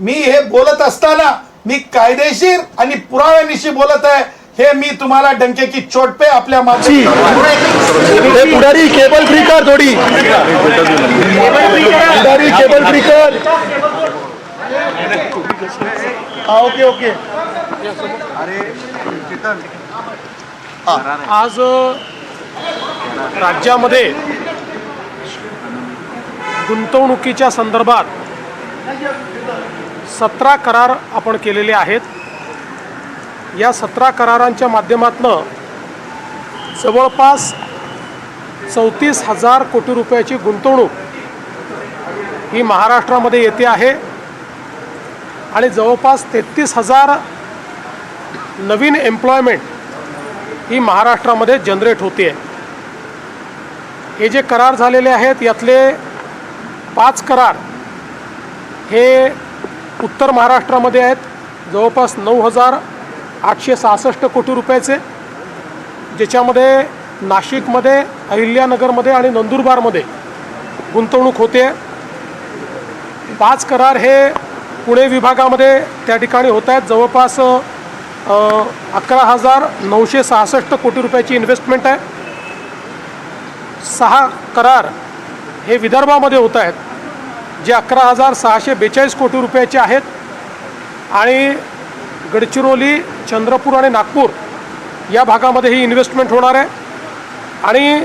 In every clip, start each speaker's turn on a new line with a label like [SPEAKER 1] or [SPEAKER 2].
[SPEAKER 1] मी हे बोलत असताना मी कायदेशीर आणि पुराव्यानिशी बोलत आहे. हे मी तुम्हाला डंकेची चोटपे आपल्या मागची
[SPEAKER 2] हे पुढारी केबल फ्री कर थोडी पुढारी केबल फ्री कर ओके ओके.
[SPEAKER 3] आज राज्यामध्ये गुंतवणुकीच्या संदर्भात सतरा करार आपण केलेले आहेत. या सतरा करारांच्या माध्यमातनं जवळपास चौतीस हजार कोटी रुपयाची गुंतवणूक ही महाराष्ट्रामध्ये येते आहे आणि जवळपास तेहतीस हजार नवीन एम्प्लॉयमेंट ही महाराष्ट्रामध्ये जनरेट होते. आहे हे जे करार झालेले आहेत यातले पाच करार हे उत्तर महाराष्ट्रामध्ये आहेत. जवळपास नऊ हजार आठशे सहासष्ट कोटी रुपयाचे ज्याच्यामध्ये नाशिकमध्ये अहिल्यानगरमध्ये आणि नंदुरबारमध्ये गुंतवणूक होते. पाच करार हे पुणे विभागामध्ये त्या ठिकाणी होत आहेत. जवळपास अकरा हजार नऊशे सहासष्ट कोटी रुपयाची इन्व्हेस्टमेंट आहे. सहा करार हे विदर्भामध्ये होत आहेत. जे अकरा हजार सहाशे बेचाळीस कोटी रुपयाचे आहेत. आणि गडचिरोली चंद्रपूर आणि नागपूर या भागामध्ये ही इन्व्हेस्टमेंट होणार आहे. आणि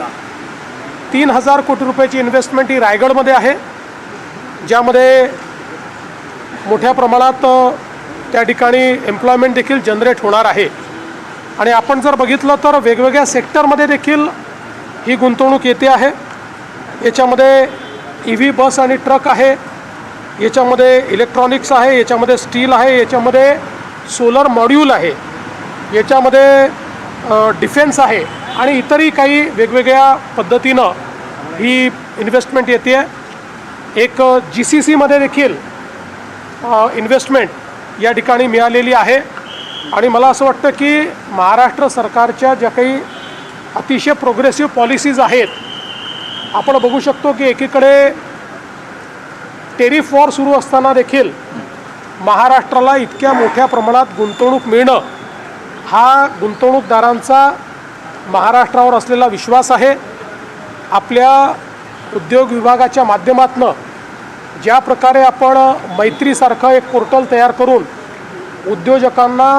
[SPEAKER 3] तीन हजार कोटी रुपयाची इन्व्हेस्टमेंट ही रायगडमध्ये आहे. ज्यामध्ये मोठ्या प्रमाणात त्या ठिकाणी एम्प्लॉयमेंट देखील जनरेट होणार आहे. आणि आपण जर बघितलं तर वेगवेगळ्या सेक्टरमध्ये देखील ही गुंतवणूक येते आहे. याच्यामध्ये ई व्ही बस आणि ट्रक आहे. याच्यामध्ये इलेक्ट्रॉनिक्स आहे याच्यामध्ये स्टील आहे याच्यामध्ये सोलर मॉड्यूल आहे. याच्यामध्ये डिफेन्स आहे आणि इतरही काही वेगवेगळ्या पद्धतीनं ही इन्व्हेस्टमेंट येते एक जी सी सीमध्ये देखील इन्व्हेस्टमेंट या ठिकाणी मिळालेली आहे. आणि मला असं वाटतं की महाराष्ट्र सरकारच्या ज्या काही अतिशय प्रोग्रेसिव्ह पॉलिसीज आहेत आपण बघू शकतो की एकीकडे टेरिफ वॉर सुरू असताना देखील महाराष्ट्राला इतक्या मोठ्या प्रमाणात गुंतवणूक मिळणं हा गुंतवणूकदारांचा महाराष्ट्रावर असलेला विश्वास आहे. आपल्या उद्योग विभागाच्या माध्यमातनं ज्या प्रकारे आपण मैत्रीसारखं एक पोर्टल तयार करून उद्योजकांना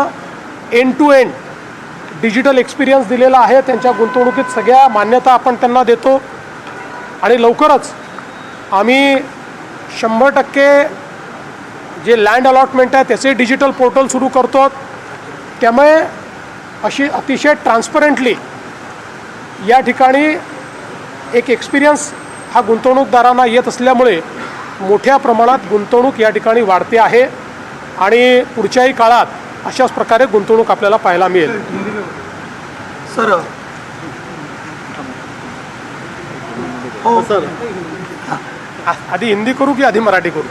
[SPEAKER 3] end to end digital experience दिलेला आहे त्यांच्या गुंतवणुकीत सगळ्या मान्यता आपण त्यांना देतो. आणि लवकरच आम्ही शंभर टक्के जे लँड अलॉटमेंट आहे त्याचे डिजिटल पोर्टल सुरू करतो. त्यामुळे अशी अतिशय ट्रान्सपरंटली या ठिकाणी एक एक्सपिरियन्स हा गुंतवणूकदारांना येत असल्यामुळे मोठ्या प्रमाणात गुंतवणूक या ठिकाणी वाढते आहे. आणि पुढच्याही काळात अशाच प्रकारे गुंतवणूक आपल्याला पाहायला मिळेल.
[SPEAKER 2] सर हो. सर.
[SPEAKER 3] आ- आधी हिंदी करू की आधी मराठी करू?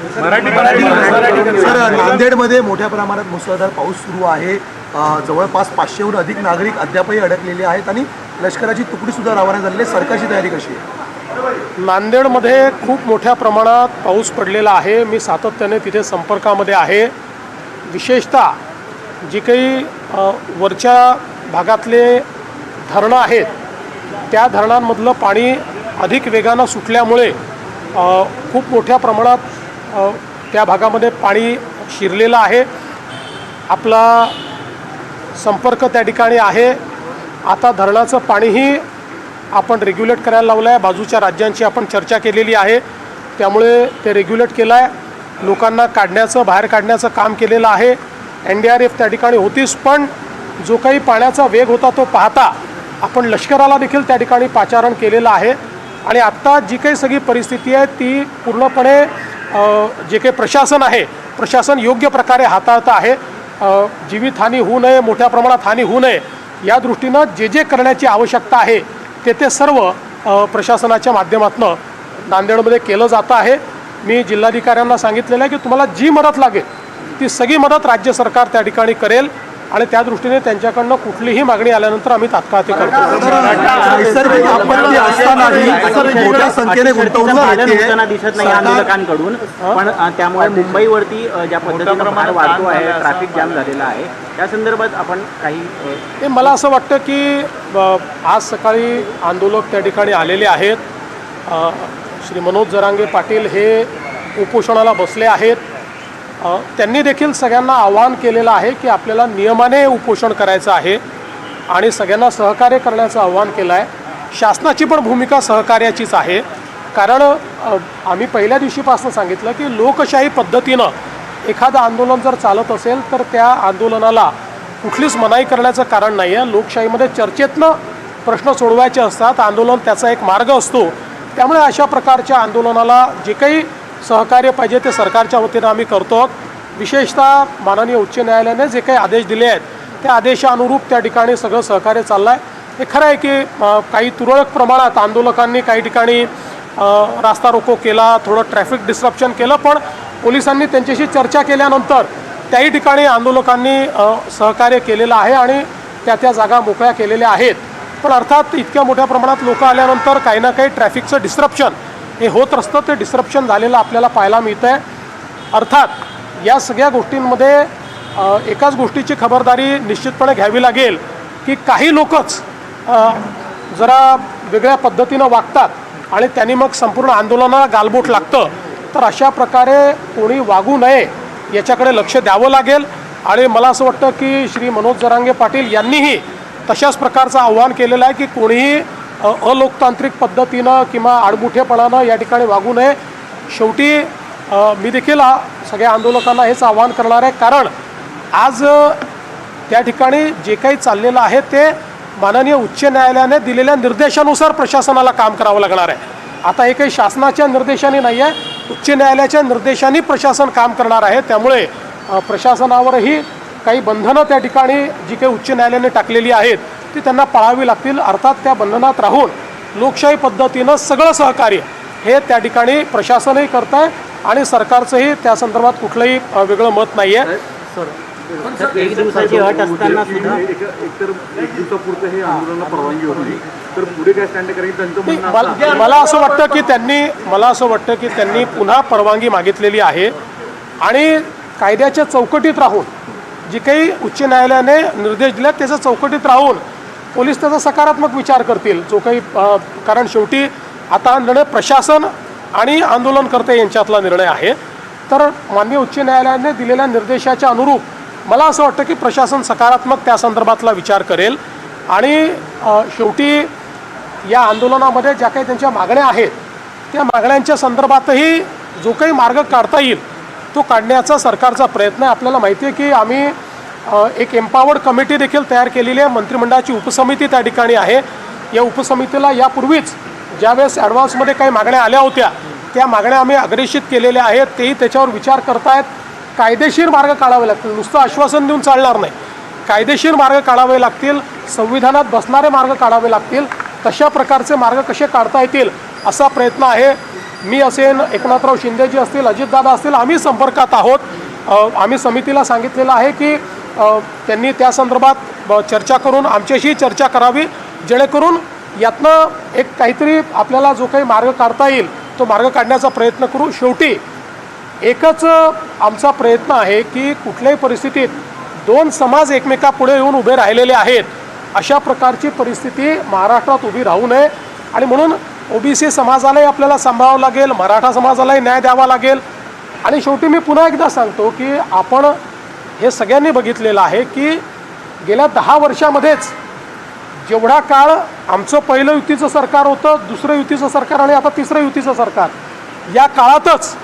[SPEAKER 2] सर नांदेडमध्ये मोठ्या प्रमाणात मुसळधार पाऊस सुरू आहे. अ, जवळपास पाचशेहून अधिक नागरिक अद्यापही अडकलेले आहेत आणि लष्कराची तुकडी सुद्धा रवाना झालेली आहे. सरकारची तयारी कशी आहे?
[SPEAKER 3] नांदेडमध्ये खूप मोठ्या प्रमाणात पाऊस पडलेला आहे. मी सातत्याने तिथे संपर्कामध्ये आहे. विशेषतः जी काही अ, वरच्या भागातले धरणं आहेत त्या धरणांमधलं पाणी अधिक वेगानं सुटल्यामुळे खूप मोठ्या प्रमाणात त्या भागामध्ये पाणी शिरलेलं आहे. आपला संपर्क त्या ठिकाणी आहे. आता धरणाचं पाणीही आपण रेग्युलेट करायला लावलं आहे बाजूच्या राज्यांची आपण चर्चा केलेली आहे. त्यामुळे ते रेग्युलेट केलं आहे लोकांना काढण्याचं बाहेर काढण्याचं काम केलेलं आहे. एन डी आर एफ त्या ठिकाणी होतीच पण जो काही पाण्याचा वेग होता तो पाहता आपण लष्कराला देखील त्या ठिकाणी पाचारण केलेलं आहे. आणि आत्ता जी काही सगळी परिस्थिती आहे ती पूर्णपणे जे काही प्रशासन आहे प्रशासन योग्य प्रकारे हाताळतं आहे. जीवितहानी होऊ नये मोठ्या प्रमाणात हानी होऊ नये या दृष्टीनं जे जे करण्याची आवश्यकता आहे ते ते सर्व प्रशासनाच्या माध्यमातून नांदेडमध्ये केलं जातं आहे. मी जिल्हाधिकाऱ्यांना सांगितलेलं आहे की तुम्हाला जी मदत लागेल ती सगळी मदत राज्य सरकार त्या ठिकाणी करेल. आणि त्या दृष्टीने त्यांच्याकडनं कुठलीही मागणी आल्यानंतर आम्ही तात्काळ ते करतो.
[SPEAKER 2] मोठ्या संख्येने
[SPEAKER 4] दिसत नाही आंदोलकांकडून पण त्यामुळे मुंबईवरती ज्या पद्धतीनं भार वाढतो आहे ट्रॅफिक जाम झालेला आहे त्या संदर्भात आपण काही
[SPEAKER 3] मला असं वाटतं की आज सकाळी आंदोलक त्या ठिकाणी आलेले आहेत. श्री मनोज जरांगे पाटील हे उपोषणाला बसले आहेत. त्यांनी देखील सगळ्यांना आवाहन केलेलं आहे की आपल्याला नियमाने उपोषण करायचं आहे आणि सगळ्यांना सहकार्य करण्याचं आव्हान केलं आहे शासनाची पण भूमिका सहकार्याचीच आहे. कारण आम्ही पहिल्या दिवशीपासून सांगितलं की लोकशाही पद्धतीनं एखादं आंदोलन जर चालत असेल तर त्या आंदोलनाला कुठलीच मनाई करण्याचं कारण नाही आहे लोकशाहीमध्ये चर्चेतनं प्रश्न सोडवायचे असतात. आंदोलन त्याचा एक मार्ग असतो. त्यामुळे अशा प्रकारच्या आंदोलनाला जे काही सहकार्य पाहिजे ते सरकारच्या वतीनं आम्ही करतो. आहोत विशेषतः माननीय उच्च न्यायालयाने जे काही आदेश दिले आहेत त्या आदेशानुरूप त्या ठिकाणी सगळं सहकार्य चाललं आहे हे खरं आहे की काही तुरळक प्रमाणात आंदोलकांनी काही ठिकाणी रास्ता रोको केला थोडं ट्रॅफिक डिस्ट्रप्शन केलं पण पोलिसांनी त्यांच्याशी चर्चा केल्यानंतर त्याही ठिकाणी आंदोलकांनी सहकार्य केलेलं आहे आणि त्या त्या जागा मोकळ्या केलेल्या आहेत. पण अर्थात इतक्या मोठ्या प्रमाणात लोक आल्यानंतर काही ना काही ट्रॅफिकचं डिस्ट्रप्शन हे होत असतं ते डिस्रप्शन झालेलं आपल्याला पाहायला मिळतं आहे अर्थात या सगळ्या गोष्टींमध्ये एकाच गोष्टीची खबरदारी निश्चितपणे घ्यावी लागेल की काही लोकच जरा वेगळ्या पद्धतीनं वागतात आणि त्यांनी मग संपूर्ण आंदोलनाला गालबोट लागतं. तर अशा प्रकारे कोणी वागू नये याच्याकडे लक्ष द्यावं लागेल. आणि मला असं वाटतं की श्री मनोज जरांगे पाटील यांनीही तशाच प्रकारचं आव्हान केलेलं आहे की कोणीही अलोकतांत्रिक पद्धतीनं किंवा आडमुठेपणानं या ठिकाणी वागू नये. शेवटी मी देखील सगळ्या आंदोलकांना हेच आवाहन करणार आहे. कारण आज त्या ठिकाणी जे काही चाललेलं आहे ते माननीय उच्च न्यायालयाने दिलेल्या निर्देशानुसार प्रशासनाला काम करावं लागणार आहे. आता हे काही शासनाच्या निर्देशाने नाही आहे उच्च न्यायालयाच्या निर्देशाने प्रशासन काम करणार आहे. त्यामुळे प्रशासनावरही काही बंधनं त्या ठिकाणी जी काही उच्च न्यायालयाने टाकलेली आहेत ती त्यांना पाळावी लागतील अर्थात त्या बंधनात राहून लोकशाही पद्धतीनं सगळं सहकार्य हे त्या ठिकाणी प्रशासनही करत आहे आणि सरकारचंही त्या संदर्भात कुठलंही वेगळं मत नाही आहे
[SPEAKER 4] एक दिवसाची अट असताना सुद्धा
[SPEAKER 5] एकतर एक दिवसापुरतं हे आंदोलनाला परवानगी होती. तर पुढे काय स्टँड
[SPEAKER 3] मला असं वाटतं की त्यांनी मला असं वाटतं की त्यांनी पुन्हा परवानगी मागितलेली आहे. आणि कायद्याच्या चौकटीत राहून जी काही उच्च न्यायालयाने निर्देश दिले त्याच्या चौकटीत राहून पोलीस त्याचा सकारात्मक विचार करतील जो काही कारण शेवटी आता निर्णय प्रशासन आणि आंदोलनकर्ते यांच्यातला निर्णय आहे. तर माननीय उच्च न्यायालयाने दिलेल्या निर्देशाच्या अनुरूप मला असं वाटतं की प्रशासन सकारात्मक त्या संदर्भातला विचार करेल आणि शेवटी या आंदोलनामध्ये ज्या काही त्यांच्या मागण्या आहेत त्या मागण्यांच्या संदर्भातही जो काही मार्ग काढता येईल तो काढण्याचा सरकारचा प्रयत्न आहे. आपल्याला माहिती आहे की आम्ही एक एम्पावर्ड कमिटी देखील तयार केलेली आहे. मंत्रिमंडळाची उपसमिती त्या ठिकाणी आहे. या उपसमितीला यापूर्वीच ज्यावेळेस ॲडव्हान्समध्ये काही मागण्या आल्या होत्या त्या मागण्या आम्ही अग्रेषित केलेल्या आहेत. तेही त्याच्यावर विचार करतायत. कायदेशीर मार्ग काढावे लागतील. नुसतं आश्वासन देऊन चालणार नाही. कायदेशीर मार्ग काढावे लागतील. संविधानात बसणारे मार्ग काढावे लागतील. तशा प्रकारचे मार्ग कसे काढता येतील असा प्रयत्न आहे. मी असेन एकनाथराव शिंदेजी असतील अजितदादा असतील आम्ही संपर्कात आहोत. आम्ही समितीला सांगितलेलं आहे की त्यांनी त्या संदर्भात ब- चर्चा करून आमच्याशी चर्चा करावी जेणेकरून यातनं एक काहीतरी आपल्याला जो काही मार्ग काढता येईल तो मार्ग काढण्याचा प्रयत्न करू. शेवटी एकच आमचा प्रयत्न आहे की कुठल्याही परिस्थितीत दोन समाज एकमेकापुढे येऊन उभे राहिलेले आहेत अशा प्रकारची परिस्थिती महाराष्ट्रात उभी राहू नये. आणि म्हणून ओबीसी समाजालाही आपल्याला सांभाळावं लागेल मराठा समाजालाही न्याय द्यावा लागेल. आणि शेवटी मी पुन्हा एकदा सांगतो की आपण हे सगळ्यांनी बघितलेलं आहे की गेल्या दहा वर्षामध्येच जेवढा काळ आमचं पहिलं युतीचं सरकार होतं दुसरं युतीचं सरकार आणि आता तिसरं युतीचं सरकार या काळातच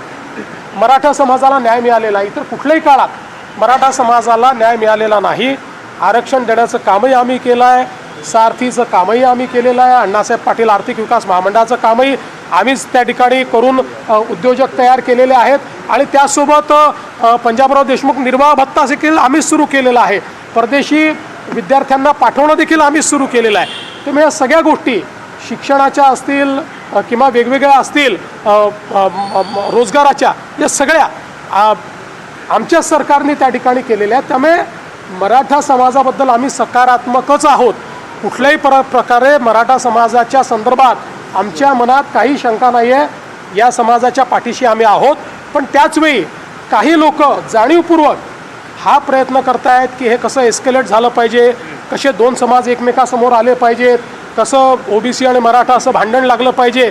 [SPEAKER 3] मराठा समाजाला न्याय मिळालेला आहे. इतर कुठल्याही काळात मराठा समाजाला न्याय मिळालेला नाही. आरक्षण देण्याचं कामही आम्ही केलं आहे. सारथीचं कामही आम्ही केलेलं आहे. अण्णासाहेब पाटील आर्थिक विकास महामंडळाचं कामही आम्हीच त्या ठिकाणी करून उद्योजक तयार केलेले आहेत. आणि त्यासोबत पंजाबराव देशमुख निर्वाह भत्ता देखील आम्हीच सुरू केलेला आहे. परदेशी विद्यार्थ्यांना पाठवणं देखील आम्हीच सुरू केलेलं आहे. त्यामुळे या सगळ्या गोष्टी शिक्षणाच्या असतील किंवा वेगवेगळ्या असतील रोजगाराच्या या सगळ्या आमच्या आमच्याच सरकारने त्या ठिकाणी केलेल्या आहेत. त्यामुळे मराठा समाजाबद्दल आम्ही सकारात्मकच आहोत. कुठल्याही प्र प्रकारे मराठा समाजाच्या संदर्भात आमच्या मनात काही शंका नाही आहे या समाजाच्या पाठीशी आम्ही आहोत. पण त्याचवेळी काही लोक जाणीवपूर्वक हा प्रयत्न करतायत की हे कसं एस्केलेट झालं पाहिजे कसे दोन समाज एकमेकासमोर आले पाहिजेत कसं ओबीसी आणि मराठा असं भांडण लागलं पाहिजे.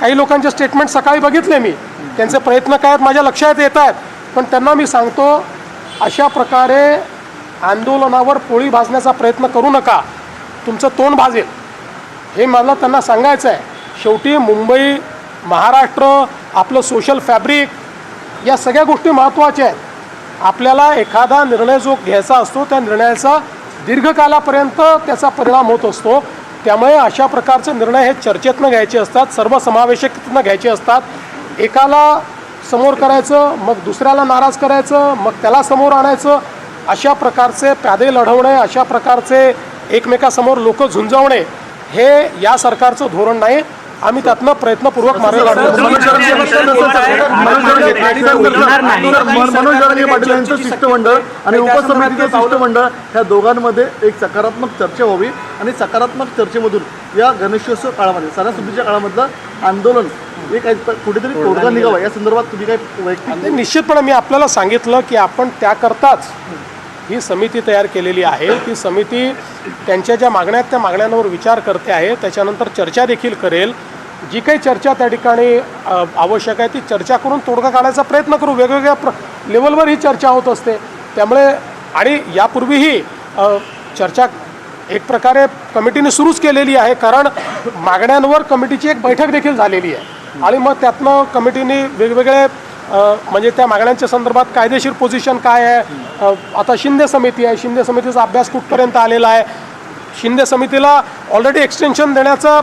[SPEAKER 3] काही लोकांचे स्टेटमेंट सकाळी बघितले मी. त्यांचे प्रयत्न काय आहेत माझ्या लक्षात येत आहेत पण त्यांना मी सांगतो अशा प्रकारे आंदोलनावर पोळी भाजण्याचा प्रयत्न करू नका. तुमचं तोंड भाजेल. हे मला त्यांना सांगायचं आहे शेवटी मुंबई महाराष्ट्र आपलं सोशल फॅब्रिक या सगळ्या गोष्टी महत्त्वाच्या आहेत. आपल्याला एखादा निर्णय जो घ्यायचा असतो त्या निर्णयाचा दीर्घकालापर्यंत त्याचा परिणाम होत असतो. त्यामुळे अशा प्रकारचे निर्णय हे चर्चेतनं घ्यायचे असतात सर्वसमावेशकतनं घ्यायचे असतात. एकाला समोर करायचं मग दुसऱ्याला नाराज करायचं मग त्याला समोर आणायचं. अशा प्रकारचे प्यादे लढवणे अशा प्रकारचे एकमेकासमोर लोक झुंजवणे हे या सरकारचं धोरण नाही. आम्ही त्यातनं प्रयत्नपूर्वक मार्ग काढतो.
[SPEAKER 2] मनोज जरांगे पाटील यांचं शिष्टमंडळ आणि उपसमितीचं शिष्टमंडळ ह्या दोघांमध्ये एक सकारात्मक चर्चा व्हावी आणि सकारात्मक चर्चेमधून या गणेशोत्सव काळामध्ये सणासुदीच्या काळामधलं आंदोलन हे काही कुठेतरी तोडगा निघावा. या संदर्भात तुम्ही काय वैयक्तिक
[SPEAKER 3] निश्चितपणे मी आपल्याला सांगितलं की आपण त्याकरताच ही समिती तयार केलेली आहे. ती समिती त्यांच्या ज्या मागण्या आहेत त्या मागण्यांवर विचार करते आहे. त्याच्यानंतर चर्चा देखील करेल. जी काही चर्चा त्या ठिकाणी आवश्यक आहे ती चर्चा करून तोडगा काढायचा प्रयत्न करू. वेगवेगळ्या प्र लेवलवर ही चर्चा होत असते. त्यामुळे आणि यापूर्वीही चर्चा एक प्रकारे कमिटीने सुरूच केलेली आहे. कारण मागण्यांवर कमिटीची एक बैठक देखील झालेली आहे. आणि मग त्यातनं कमिटीने वेगवेगळे म्हणजे त्या मागण्यांच्या संदर्भात कायदेशीर पोझिशन काय आहे? आता शिंदे समिती आहे. शिंदे समितीचा अभ्यास कुठपर्यंत आलेला आहे? शिंदे समितीला ऑलरेडी एक्सटेन्शन देण्याचा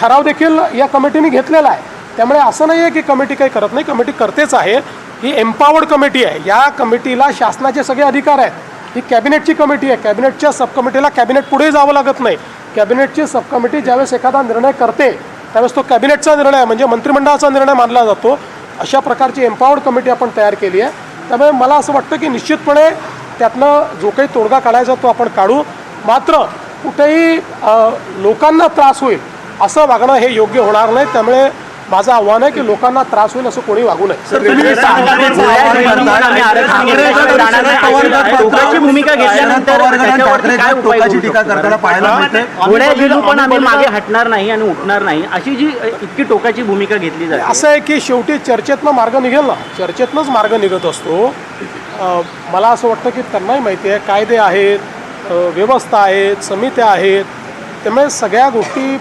[SPEAKER 3] ठराव देखील या कमिटीने घेतलेला आहे. त्यामुळे असं नाही आहे की कमिटी काही करत नाही. कमिटी करतेच आहे. ही एम्पावर्ड कमिटी आहे. या कमिटीला शासनाचे सगळे अधिकार आहेत. ही कॅबिनेटची कमिटी आहे. कॅबिनेटच्या सब कमिटीला कॅबिनेट पुढे जावं लागत नाही. कॅबिनेटची सब कमिटी ज्यावेळेस एखादा निर्णय करते त्यावेळेस तो कॅबिनेटचा निर्णय म्हणजे मंत्रिमंडळाचा निर्णय मानला जातो. अशा प्रकारची एम्पावर्ड कमिटी आपण तयार केली आहे. त्यामुळे मला असं वाटतं की निश्चितपणे त्यातनं जो काही तोडगा काढायचा तो आपण काढू. मात्र कुठेही लोकांना त्रास होईल असं वागणं हे योग्य होणार नाही. त्यामुळे माझं आव्हान आहे की लोकांना त्रास होईल असं कोणी वागू नये.
[SPEAKER 4] टोकाची भूमिका घेतल्यानंतर त्याच्यावरती काय उपाय
[SPEAKER 2] टोकाची
[SPEAKER 4] करू
[SPEAKER 2] टीका
[SPEAKER 4] शकतो?
[SPEAKER 2] करताना पाहायला मिळते
[SPEAKER 4] घोड्या झेलू पण आम्ही मागे हटणार नाही आणि उठणार नाही अशी जी इतकी टोकाची भूमिका घेतली जाते.
[SPEAKER 3] असं आहे की शेवटी चर्चेतनं मार्ग निघेल ना. चर्चेतनंच मार्ग निघत असतो. मला असं वाटतं की त्यांनाही माहिती आहे कायदे आहेत व्यवस्था आहेत समित्या आहेत. त्यामुळे सगळ्या गोष्टी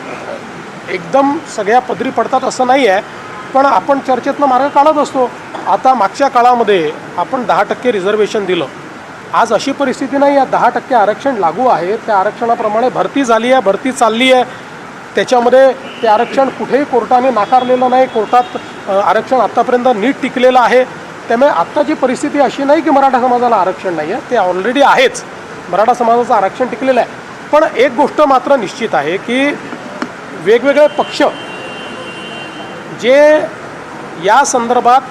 [SPEAKER 3] एकदम सगळ्या पदरी पडतात असं नाही आहे पण आपण चर्चेतनं मार्ग काढत असतो. आता मागच्या काळामध्ये आपण दहा टक्के रिझर्वेशन दिलं. आज अशी परिस्थिती नाही आहे. दहा टक्के आरक्षण लागू आहे. त्या आरक्षणाप्रमाणे भरती झाली आहे भरती चालली आहे. त्याच्यामध्ये ते आरक्षण कुठेही कोर्टाने नाकारलेलं नाही. कोर्टात आरक्षण आत्तापर्यंत नीट टिकलेलं आहे. त्यामुळे आत्ताची परिस्थिती अशी नाही की मराठा समाजाला आरक्षण नाही आहे ते ऑलरेडी आहेच. मराठा समाजाचं आरक्षण टिकलेलं आहे. पण एक गोष्ट मात्र निश्चित आहे की वेगवेगळे पक्ष जे या संदर्भात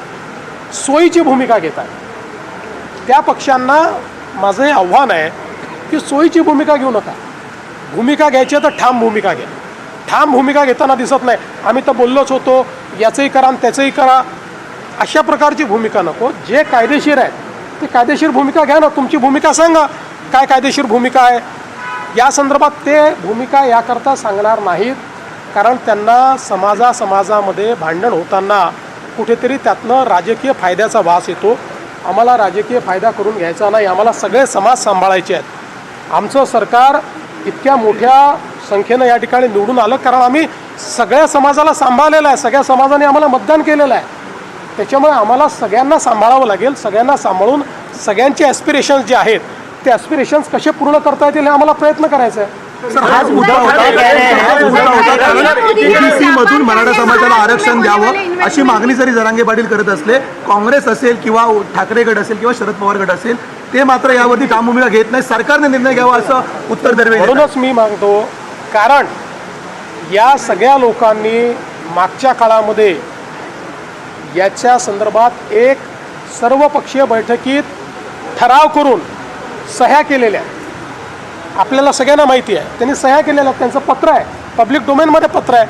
[SPEAKER 3] सोयीची भूमिका घेत आहेत. त्या पक्षांना माझं हे आव्हान आहे की सोयीची भूमिका घेऊ नका. भूमिका घ्यायची तर ठाम भूमिका घ्या. ठाम भूमिका घेताना दिसत नाही. आम्ही तर बोललोच होतो याचंही करा आणि त्याचंही करा. अशा प्रकारची भूमिका नको. जे कायदेशीर आहेत ते कायदेशीर भूमिका घ्या ना. तुमची भूमिका सांगा. काय कायदेशीर भूमिका आहे? या संदर्भात ते भूमिका याकरता सांगणार नाहीत. कारण त्यांना समाजा समाजामध्ये भांडण होताना कुठेतरी त्यातनं राजकीय फायद्याचा वास येतो. आम्हाला राजकीय फायदा करून घ्यायचा नाही. आम्हाला सगळे समाज सांभाळायचे आहेत. आमचं सरकार इतक्या मोठ्या संख्येनं या ठिकाणी निवडून आलं कारण आम्ही सगळ्या समाजाला सांभाळलेलं आहे. सगळ्या समाजाने आम्हाला मतदान केलेलं आहे. त्याच्यामुळे आम्हाला सगळ्यांना सांभाळावं लागेल. सगळ्यांना सांभाळून सगळ्यांचे ॲस्पिरेशन्स जे आहेत ते ॲस्पिरेशन्स कसे पूर्ण करता येतील हे आम्हाला प्रयत्न करायचा आहे.
[SPEAKER 2] सर हाच मुद्दा होता. हाच मुद्दा होता. कारण ओबीसी मधून मराठा समाजाला आरक्षण द्यावं अशी मागणी जरी जरांगे पाटील करत असले काँग्रेस असेल किंवा ठाकरे गट असेल किंवा शरद पवार गट असेल ते मात्र यावरती ठाम भूमिका घेत नाही सरकारने निर्णय घ्यावा असं उत्तर देतात.
[SPEAKER 3] म्हणूनच मी मागतो कारण या सगळ्या लोकांनी मागच्या काळामध्ये याच्या संदर्भात एक सर्वपक्षीय बैठकीत ठराव करून सह्या केलेल्या आपल्याला सगळ्यांना माहिती आहे. त्यांनी सह्या केलेल्या त्यांचं पत्र आहे. पब्लिक डोमेनमध्ये पत्र आहे.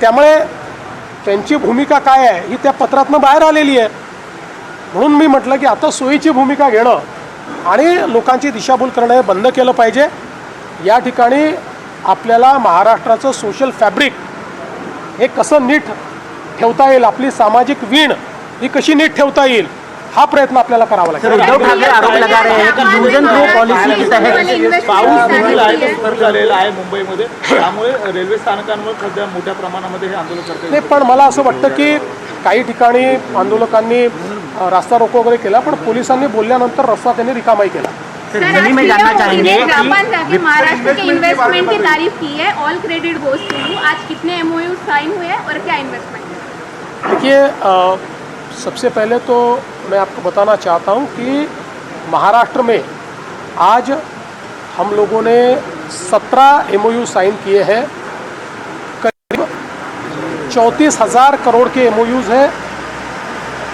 [SPEAKER 3] त्यामुळे त्यांची भूमिका काय आहे ही त्या पत्रातनं बाहेर आलेली आहे. म्हणून मी म्हटलं की आता सोयीची भूमिका घेणं आणि लोकांची दिशाभूल करणं हे बंद केलं पाहिजे. या ठिकाणी आपल्याला महाराष्ट्राचं सोशल फॅब्रिक हे कसं नीट ठेवता येईल आपली सामाजिक वीण ही कशी नीट ठेवता येईल हा प्रयत्न आपल्याला करावा लागेल.
[SPEAKER 4] उद्धव ठाकरे आरोप लगा रहे हैं कि यूज एंड थ्रो पॉलिसी के तहत
[SPEAKER 5] पाऊस देखील आहे तो स्तर झालेला आहे मुंबईमध्ये. त्यामुळे रेल्वे स्थानकांवर सध्या मोठ्या प्रमाणामध्ये हे आंदोलन करते
[SPEAKER 3] नाही पण मला असं वाटतं की काही ठिकाणी आंदोलकांनी रास्ता रोको वगैरे केला पण पोलिसांनी बोलल्यानंतर रस्ता त्यांनी रिकामाही केला.
[SPEAKER 4] सर यही मैं जानना चाहेंगे
[SPEAKER 6] जापान
[SPEAKER 4] कि
[SPEAKER 6] जाके महाराष्ट्र के इन्वेस्टमेंट की तारीफ की है all credit goes to you आज कितने एमओयू साइन हुए हैं और क्या इन्वेस्टमेंट है?
[SPEAKER 3] देखिए सबसे पहले तो मैं आपको बताना चाहता हूँ कि महाराष्ट्र में आज हम लोगों ने सत्रह एमओयू साइन किए हैं। करीब चौंतीस हज़ार करोड़ के एम हैं।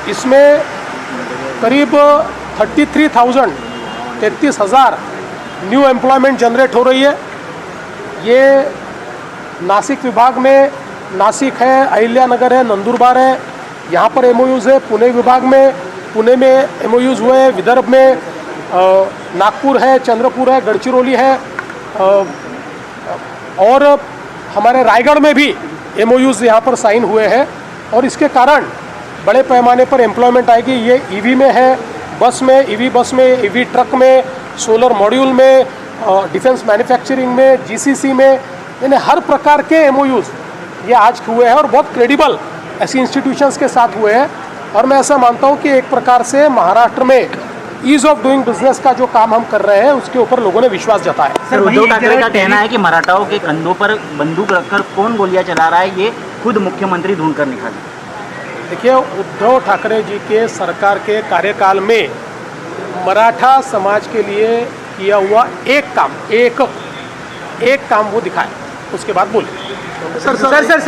[SPEAKER 3] इसमें करीब थर्टी थ्री थाउज़ेंड, तैंतीस हज़ार न्यू एम्प्लॉयमेंट जनरेट हो रही है। ये नासिक विभाग में, नासिक है अहिल्या नगर है, नंदुरबार है, यहाँ पर एम है, पुणे विभाग में पुणे में एम हुए हैं, विदर्भ में नागपुर है, चंद्रपुर है गढ़चिरौली है और हमारे रायगढ़ में भी एम ओ यहाँ पर साइन हुए हैं और इसके कारण बड़े पैमाने पर एम्प्लॉयमेंट आएगी। ये ईवी में है, बस में ईवी बस में ईवी ट्रक में सोलर मॉड्यूल में डिफेंस मैन्युफैक्चरिंग में जीसीसी में, यानी हर प्रकार के एम ये आज हुए हैं और बहुत क्रेडिबल ऐसी इंस्टीट्यूशंस के साथ हुए हैं। और मैं ऐसा मानता हूँ कि एक प्रकार से महाराष्ट्र में ईज ऑफ़ डूइंग बिज़नेस का जो काम हम कर रहे हैं उसके ऊपर लोगों ने विश्वास जताया
[SPEAKER 4] सर उद्धव ठाकरे का कहना है कि मराठाओं के कंधों पर बंदूक रखकर कौन गोलियाँ चला रहा है ये खुद मुख्यमंत्री ढूंढ कर निकाले।
[SPEAKER 3] देखिए उद्धव ठाकरे जी के सरकार के कार्यकाल में मराठा समाज के लिए किया हुआ एक काम एक एक काम वो दिखाए उसके बाद बोले।
[SPEAKER 2] Sir sir sir